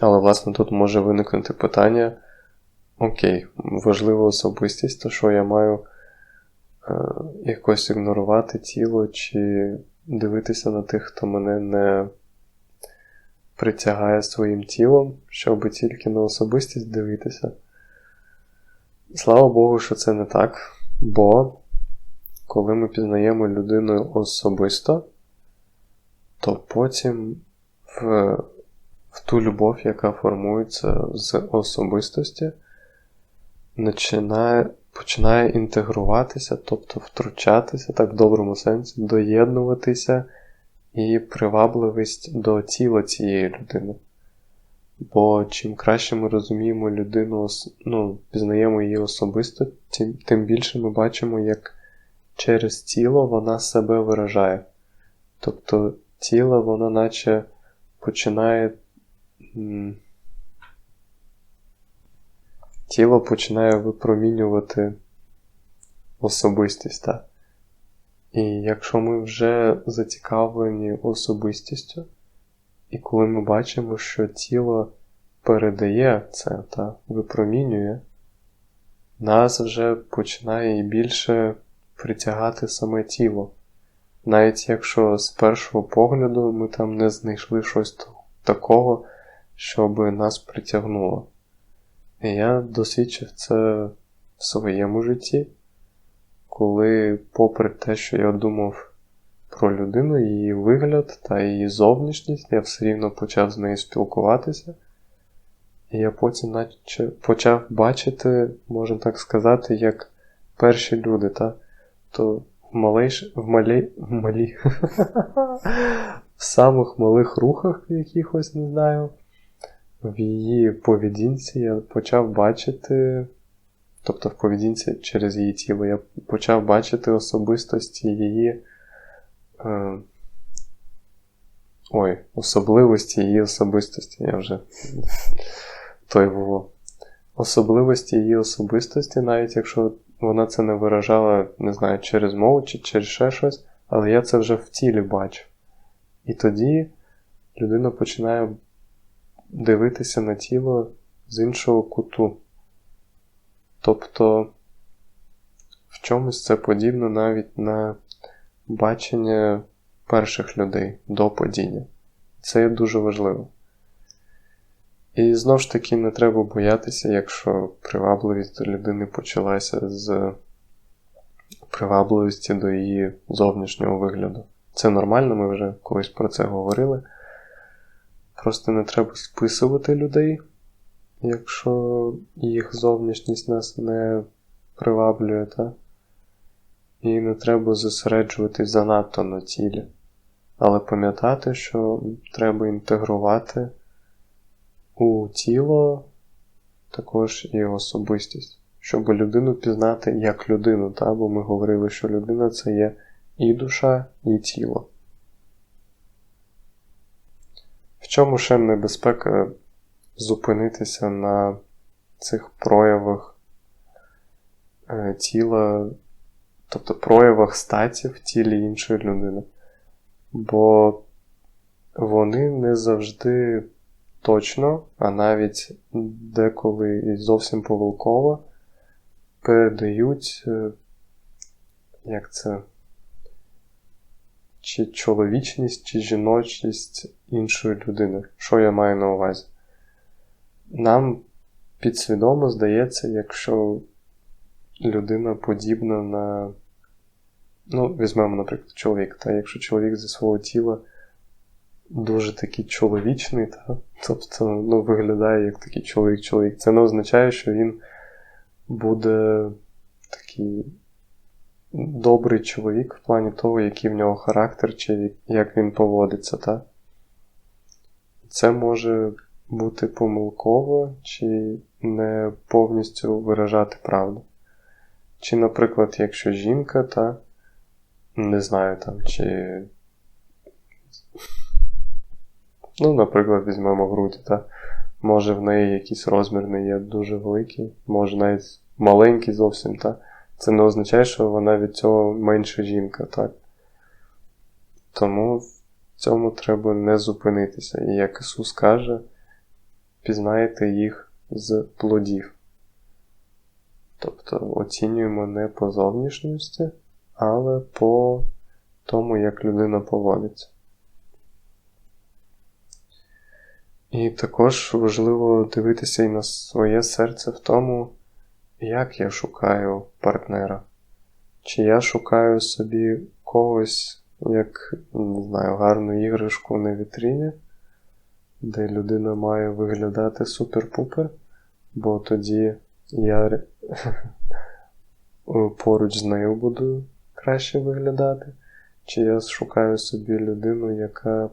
Але, власне, тут може виникнути питання: окей, важлива особистість, то що я маю е, якось ігнорувати тіло чи дивитися на тих, хто мене не притягає своїм тілом, щоб тільки на особистість дивитися. Слава Богу, що це не так. Бо коли ми пізнаємо людину особисто, то потім в в ту любов, яка формується з особистості, починає, починає інтегруватися, тобто втручатися, так в доброму сенсі, доєднуватися і привабливість до тіла цієї людини. Бо чим краще ми розуміємо людину, ну, пізнаємо її особисто, тим, тим більше ми бачимо, як через тіло вона себе виражає. Тобто тіло, воно наче починає тіло починає випромінювати особистість. Так? І якщо ми вже зацікавлені особистістю, і коли ми бачимо, що тіло передає це та випромінює, нас вже починає і більше притягати саме тіло. Навіть якщо з першого погляду ми там не знайшли щось такого, щоб нас притягнуло. Я досвідчив це в своєму житті, коли, попри те, що я думав про людину, її вигляд та її зовнішність, я все рівно почав з нею спілкуватися. І я потім наче почав бачити, можна так сказати, як перші люди, та? то в малейш... в малі... в малі... в самих малих рухах якихось, не знаю в її поведінці я почав бачити, тобто в поведінці через її тіло, я почав бачити особистості її. Е, Ой, особливості її особистості. Я вже той було. Особливості її особистості, навіть якщо вона це не виражала, не знаю, через мову чи через ще щось, але я це вже в тілі бачу. І тоді людина починає дивитися на тіло з іншого куту. Тобто в чомусь це подібно навіть на бачення перших людей до падіння. Це є дуже важливо. І знову ж таки не треба боятися, якщо привабливість до людини почалася з привабливості до її зовнішнього вигляду. Це нормально, ми вже колись про це говорили. Просто не треба списувати людей, якщо їх зовнішність нас не приваблює, та? і не треба зосереджуватись занадто на тілі. Але пам'ятати, що треба інтегрувати у тіло також і особистість, щоб людину пізнати як людину, та? бо ми говорили, що людина це є і душа, і тіло. В чому ще небезпека зупинитися на цих проявах е, тіла, тобто проявах статі в тілі іншої людини? Бо вони не завжди точно, а навіть деколи і зовсім помилково передають, е, як це чи чоловічність, чи жіночність іншої людини. Що я маю на увазі? Нам підсвідомо здається, якщо людина подібна на. Ну, візьмемо, наприклад, чоловік. Та Якщо чоловік зі свого тіла дуже такий чоловічний, та, тобто ну, виглядає як такий чоловік-чоловік, це не означає, що він буде такий добрий чоловік в плані того, який в нього характер, чи як він поводиться. так? Це може бути помилково чи не повністю виражати правду. Чи, наприклад, якщо жінка, та не знаю там, чи. Ну, наприклад, візьмемо груді, та може в неї якийсь розмір не є дуже великий, може навіть маленький зовсім, та це не означає, що вона від цього менша жінка, так? Тому в цьому треба не зупинитися. І як Ісус каже, пізнаєте їх з плодів. Тобто оцінюємо не по зовнішності, але по тому, як людина поводиться. І також важливо дивитися і на своє серце в тому, як я шукаю партнера. Чи я шукаю собі когось, як, не знаю, гарну іграшку на вітріні, де людина має виглядати супер-пупер, бо тоді я поруч з нею буду краще виглядати. Чи я шукаю собі людину, яка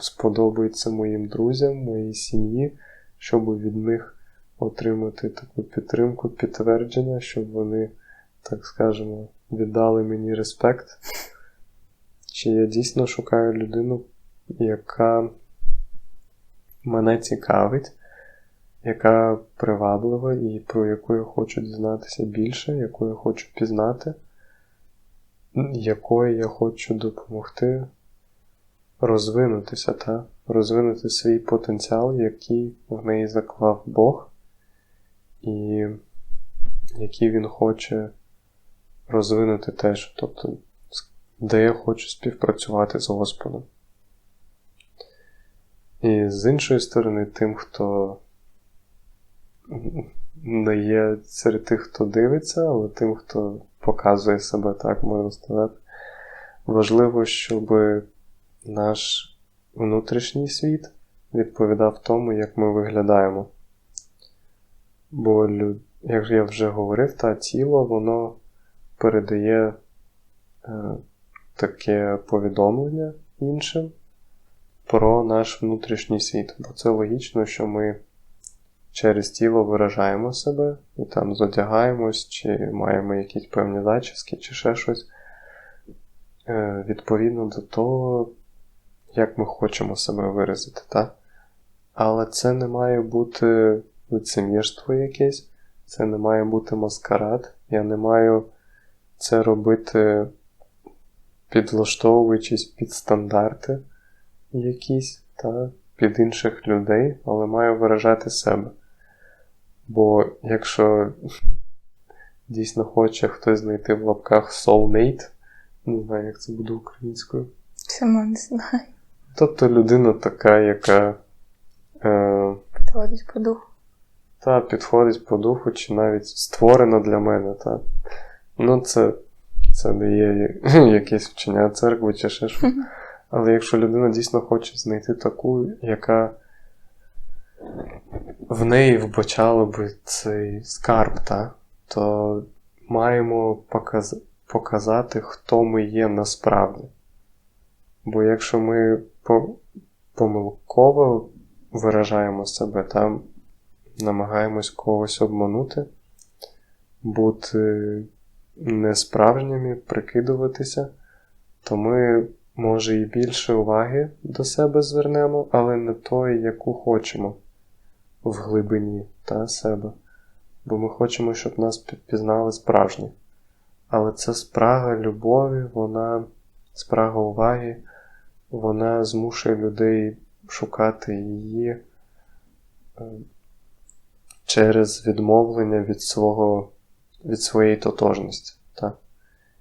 сподобається моїм друзям, моїй сім'ї, щоб від них отримати таку підтримку, підтвердження, щоб вони, так скажемо, віддали мені респект. Чи я дійсно шукаю людину, яка мене цікавить, яка приваблива і про яку я хочу дізнатися більше, яку я хочу пізнати, якої я хочу допомогти розвинутися, та? розвинути свій потенціал, який в неї заклав Бог, і який він хоче розвинути теж, тобто, де я хочу співпрацювати з Господом. І з іншої сторони, тим, хто не є серед тих, хто дивиться, але тим, хто показує себе так, можна сказати, важливо, щоб наш внутрішній світ відповідав тому, як ми виглядаємо. Бо, як я вже говорив, та тіло воно передає е, таке повідомлення іншим про наш внутрішній світ. Бо це логічно, що ми через тіло виражаємо себе і там зодягаємось, чи маємо якісь певні зачіски, чи ще щось. Е, відповідно до того, як ми хочемо себе виразити, так? Але це не має бути лицемірство якесь, це не має бути маскарад. Я не маю це робити, підлаштовуючись під стандарти якісь, та, під інших людей, але маю виражати себе. Бо якщо дійсно хоче хтось знайти в лапках soulmate, не знаю, як це буде українською. Сама не знаю. Тобто людина така, яка е, Підходить по духу. та підходить по духу, чи навіть створена для мене. Та. Ну, це, це не є якесь вчення церкви чи ще щось. Але якщо людина дійсно хоче знайти таку, яка в неї вбачало би цей скарб, та, то маємо показ... показати, хто ми є насправді. Бо якщо ми по... помилково виражаємо себе, там намагаємось когось обманути, бути несправжніми, прикидуватися, то ми, може, і більше уваги до себе звернемо, але не тої, яку хочемо в глибині та себе. Бо ми хочемо, щоб нас пізнали справжні. Але це спрага любові, вона, спрага уваги, вона змушує людей шукати її е, через відмовлення від свого, від своєї тотожності. Так?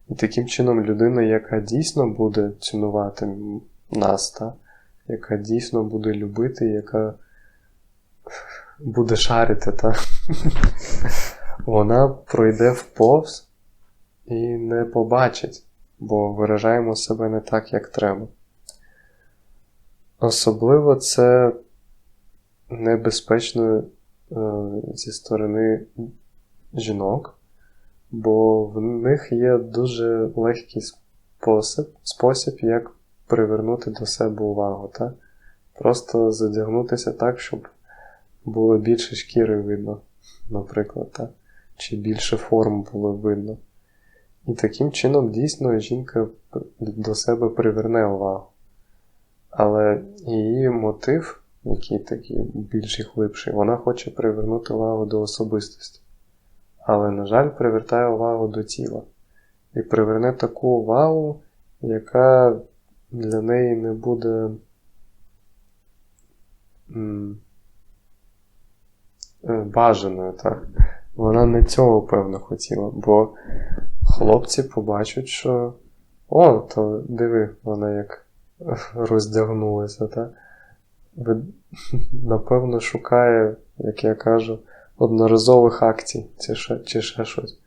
І таким чином людина, яка дійсно буде цінувати нас, та? яка дійсно буде любити, яка буде шарити, та? вона пройде вповз і не побачить, бо виражаємо себе не так, як треба. Особливо це небезпечно е, зі сторони жінок, бо в них є дуже легкий спосіб, спосіб як привернути до себе увагу. Та? Просто задягнутися так, щоб було більше шкіри видно, наприклад, так? чи більше форм було видно. І таким чином дійсно жінка до себе приверне увагу. Але її мотив, який такий більш і глибший, вона хоче привернути увагу до особистості. Але, на жаль, привертає увагу до тіла. І приверне таку увагу, яка для неї не буде е, бажаною, так. Вона не цього, певно, хотіла, бо хлопці побачать, що о, то диви, вона як роздягнулася, так? Напевно, шукає, як я кажу, одноразових акцій чи ще, щось.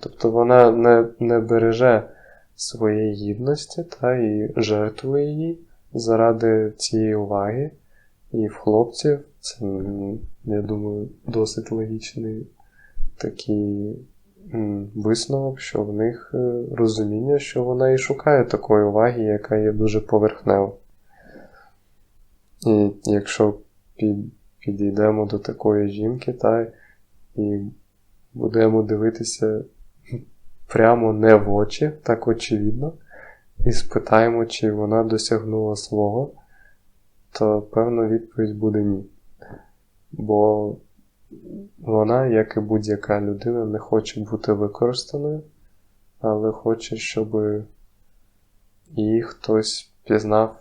Тобто вона не, не береже своєї гідності та і жертвує її заради цієї уваги. І в хлопців це, я думаю, досить логічний такий висновок, що в них е, розуміння, що вона і шукає такої уваги, яка є дуже поверхнева. І якщо під, підійдемо до такої жінки, та і будемо дивитися прямо не в очі, так очевидно, і спитаємо, чи вона досягнула свого, то певна відповідь буде ні. Бо вона, як і будь-яка людина, не хоче бути використаною, але хоче, щоб її хтось пізнав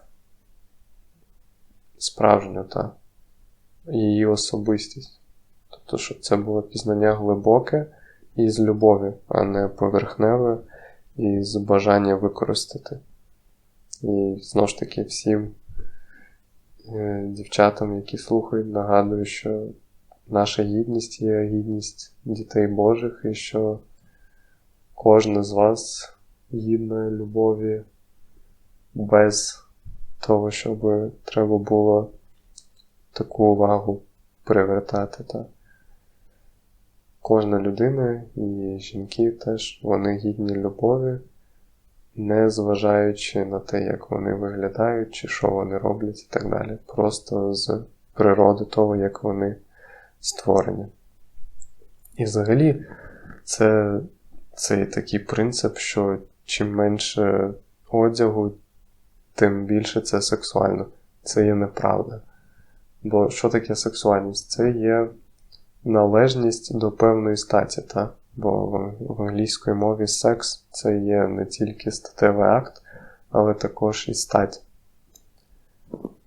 справжню та її особистість. Тобто, щоб це було пізнання глибоке і з любові, а не поверхневе і з бажання використати. І знову ж таки всім е, дівчатам, які слухають, нагадую, що наша гідність є гідність дітей Божих, і що кожна з вас гідна любові без того, щоб треба було таку увагу привертати. Та. Кожна людина і жінки теж вони гідні любові, не зважаючи на те, як вони виглядають, чи що вони роблять і так далі. Просто з природи того, як вони створення. І взагалі, це цей такий принцип, що чим менше одягу, тим більше це сексуально. Це є неправда. Бо що таке сексуальність? Це є належність до певної статі, та? бо в- англійській мові секс це є не тільки статевий акт, але також і стать.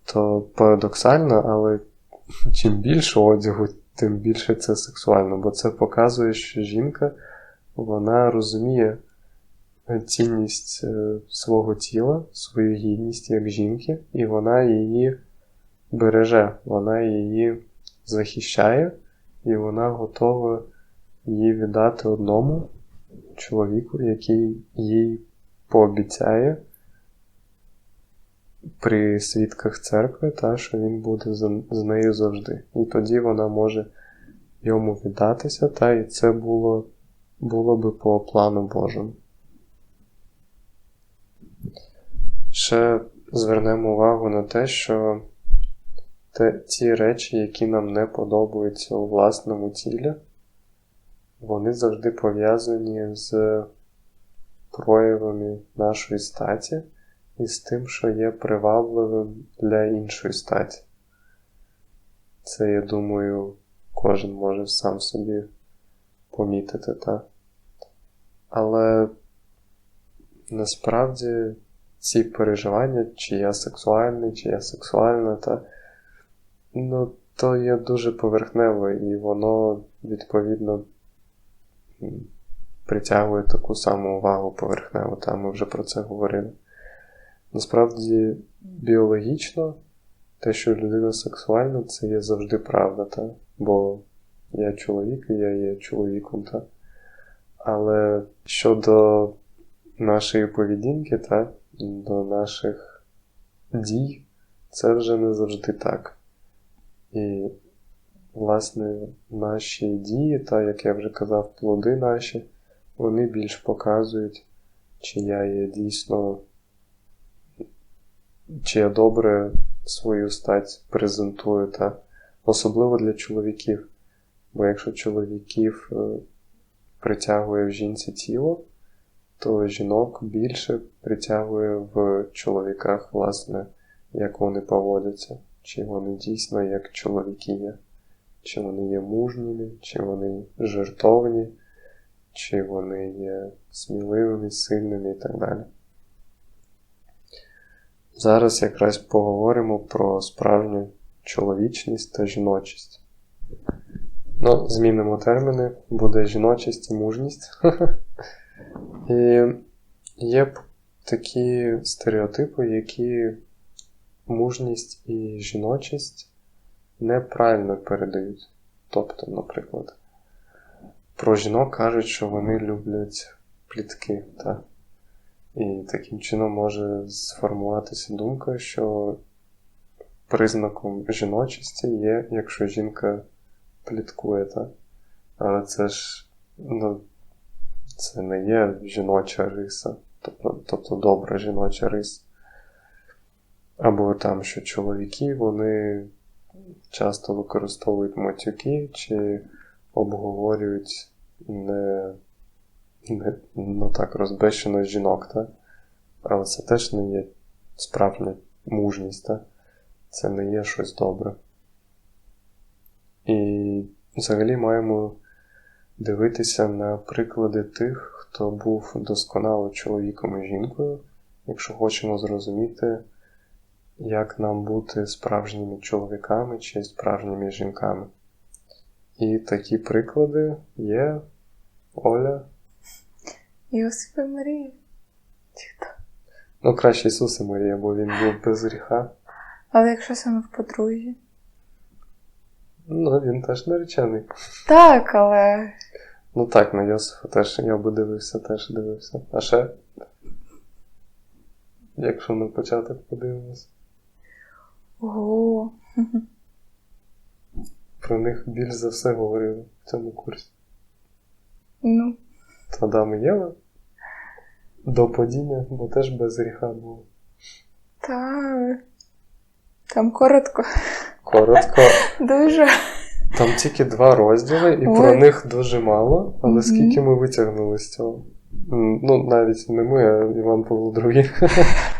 То парадоксально, але чим більше одягу, тим більше це сексуально, бо це показує, що жінка вона розуміє цінність е, свого тіла, свою гідність як жінки, і вона її береже, вона її захищає, і вона готова її віддати одному чоловіку, який їй пообіцяє при свідках церкви, та, що він буде з, нею завжди. І тоді вона може йому віддатися, та і це було, було би по плану Божому. Ще звернемо увагу на те, що те, ті речі, які нам не подобаються у власному тілі, вони завжди пов'язані з проявами нашої статі і з тим, що є привабливим для іншої статі. Це, я думаю, кожен може сам собі помітити, так? Але насправді ці переживання, чи я сексуальний, чи я сексуальна, та, ну, то є дуже поверхневе, і воно, відповідно, притягує таку саму увагу поверхневу, та ми вже про це говорили. Насправді, біологічно, те, що людина сексуальна, це є завжди правда, та? бо я чоловік і я є чоловіком, та? але щодо нашої поведінки, та? до наших дій, це вже не завжди так. І, власне, наші дії, та, як я вже казав, плоди наші, вони більш показують, чи я є дійсно, чи я добре свою стать презентує, та особливо для чоловіків. Бо якщо чоловіків е, притягує в жінці тіло, то жінок більше притягує в чоловіках, власне, як вони поводяться, чи вони дійсно як чоловіки є, чи вони є мужніми, чи вони жертовні, чи вони є сміливими, сильними і так далі. Зараз якраз поговоримо про справжню чоловічність та жіночість. Ну, змінимо терміни, буде жіночість і мужність. І є такі стереотипи, які мужність і жіночість неправильно передають. Тобто, наприклад, про жінок кажуть, що вони люблять плітки. Та? І таким чином може сформуватися думка, що признаком жіночості є, якщо жінка пліткує. Та? Але це ж ну, це не є жіноча риса, тобто, тобто добра жіноча риса. Або там, що чоловіки вони часто використовують матюки чи обговорюють не, не ну так розбещено жінок, та? але це теж не є справжня мужність, та? це не є щось добре. І взагалі маємо дивитися на приклади тих, хто був досконало чоловіком і жінкою, якщо хочемо зрозуміти, як нам бути справжніми чоловіками чи справжніми жінками. І такі приклади є Оля. Йосип і Марія. Ну, краще Ісус і Марія, бо він був без гріха. Але якщо саме в подружжі. Ну, він теж наречений. Так, але Ну так, на Йосифа теж я би дивився, теж дивився. А ще. Якщо на початок подивимось, ого. про них більш за все говорили в цьому курсі. Ну, Адам і Єва до падіння, бо теж без гріха було. та. Там коротко. Коротко. Дуже. Там тільки два розділи, і Ой. про них дуже мало, але Мгм. скільки ми витягнули з цього? Ну, навіть не ми, а Іван Павло II.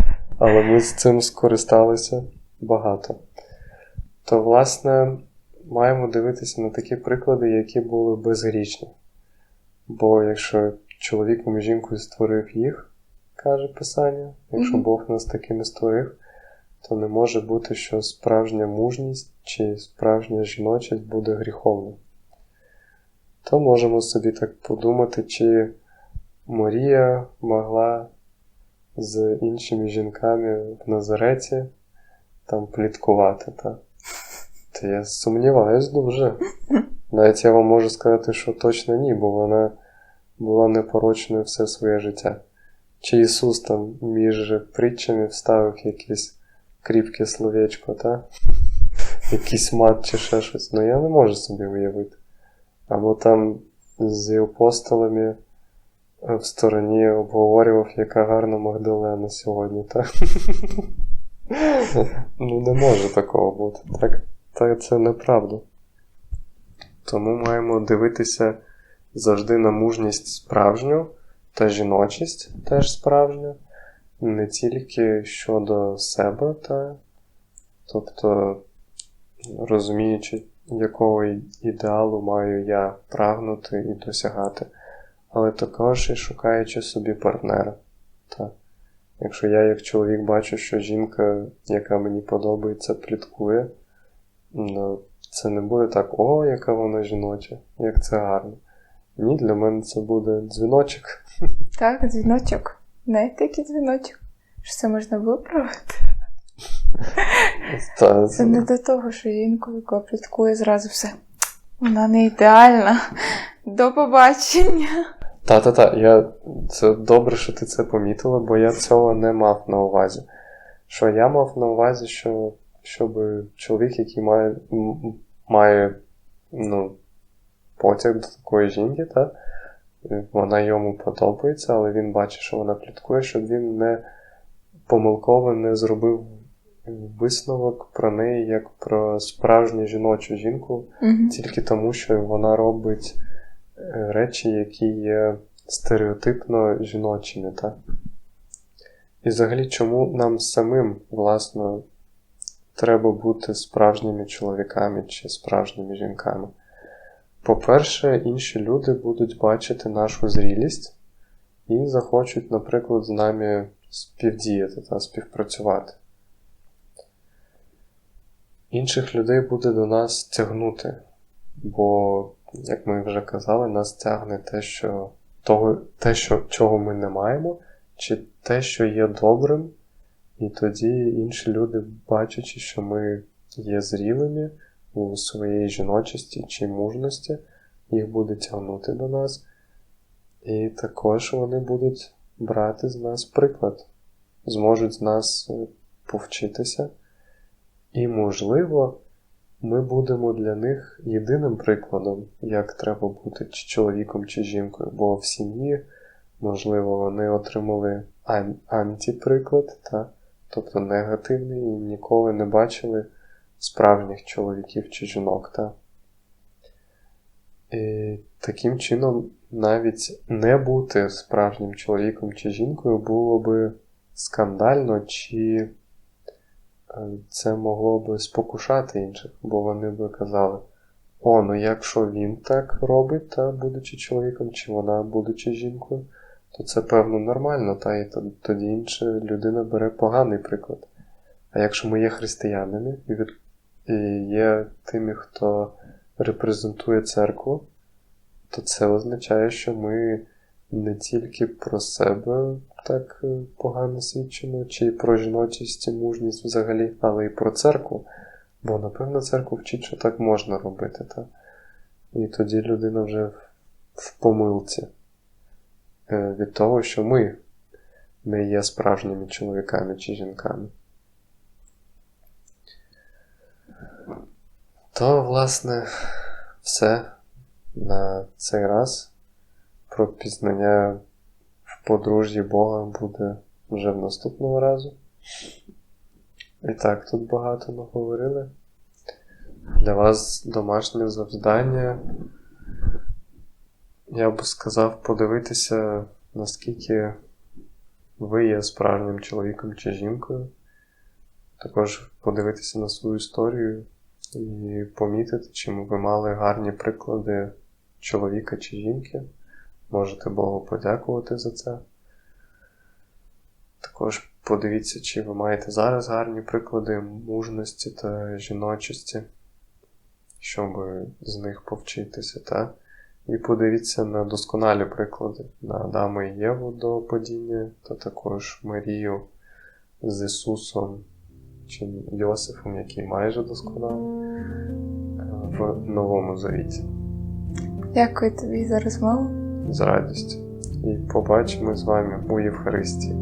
Але ми з цим скористалися багато. То, власне, маємо дивитися на такі приклади, які були безгрішні. Бо якщо чоловіком і жінкою створив їх, каже Писання, якщо Бог нас такими створив, то не може бути, що справжня мужність чи справжня жіночість буде гріховна. То можемо собі так подумати, чи Марія могла з іншими жінками в Назареті там пліткувати. Та? Та я сумніваюсь дуже. Навіть я вам можу сказати, що точно ні, бо вона була непорочною все своє життя. Чи Ісус там між притчами вставив якесь кріпке словечко, та? Якийсь мат чи ще щось. Ну я не можу собі уявити. Або там з апостолами в стороні обговорював, яка гарна Магдалена сьогодні, так? Ну, не може такого бути. Так, так це неправда. Тому маємо дивитися завжди на мужність справжню та жіночість теж справжню, не тільки щодо себе, та, тобто розуміючи, якого ідеалу маю я прагнути і досягати, але також і шукаючи собі партнера. Та. Якщо я як чоловік бачу, що жінка, яка мені подобається, пліткує, ну, це не буде так, о, яка вона жіноча, як це гарно. Ні, для мене це буде дзвіночок. Так, дзвіночок. Знаєте, який дзвіночок? Що це можна виправити? Та, Це не до того, що жінку, яка пліткує зразу все. Вона не ідеальна. До побачення. Та-та-та, я... це добре, що ти це помітила, бо я цього не мав на увазі. Що я мав на увазі, що щоб чоловік, який має, має ну, потяг до такої жінки, та, вона йому подобається, але він бачить, що вона пліткує, щоб він не помилково не зробив висновок про неї як про справжню жіночу жінку, Угу. тільки тому, що вона робить речі, які є стереотипно жіночими. Та? І взагалі, чому нам самим, власно, треба бути справжніми чоловіками чи справжніми жінками? По-перше, інші люди будуть бачити нашу зрілість і захочуть, наприклад, з нами співдіяти та співпрацювати. Інших людей буде до нас тягнути, бо, як ми вже казали, нас тягне те, що, того, те, що, чого ми не маємо, чи те, що є добрим, і тоді інші люди, бачачи, що ми є зрілими у своїй жіночості чи мужності, їх буде тягнути до нас. І також вони будуть брати з нас приклад, зможуть з нас е, повчитися. І, можливо, ми будемо для них єдиним прикладом, як треба бути чи чоловіком, чи жінкою, бо в сім'ї, можливо, вони отримали ан- антиприклад, та? тобто негативний, і ніколи не бачили справжніх чоловіків чи жінок. Та? І таким чином, навіть не бути справжнім чоловіком чи жінкою було би скандально, чи це могло би спокушати інших, бо вони би казали: О, ну якщо він так робить, та будучи чоловіком, чи вона, будучи жінкою, то це певно нормально, та і тоді інша людина бере поганий приклад. А якщо ми є християнами і, є тими, хто репрезентує церкву, то це означає, що ми не тільки про себе так е, погано свідчимо, чи про жіночість і мужність взагалі, але й про церкву. Бо, напевно, церква вчить, що так можна робити. Та? І тоді людина вже в- в помилці е, від того, що ми не є справжніми чоловіками чи жінками. То, власне, все на цей раз. Про пізнання в подружжі Бога буде вже в наступного разу. І так, тут багато наговорили. Для вас домашнє завдання. Я б сказав подивитися, наскільки ви є справжнім чоловіком чи жінкою. Також подивитися на свою історію і помітити, чи ви мали гарні приклади чоловіка чи жінки. Можете Богу подякувати за це. Також подивіться, чи ви маєте зараз гарні приклади мужності та жіночості, щоб з них повчитися. Та? І подивіться на досконалі приклади на Адама і Єву до падіння, та також Марію з Ісусом чи Йосифом, який майже досконалий, е, в Новому Завіті. Дякую тобі за розмову. З радістю. І побачимо з вами у Євхаристії.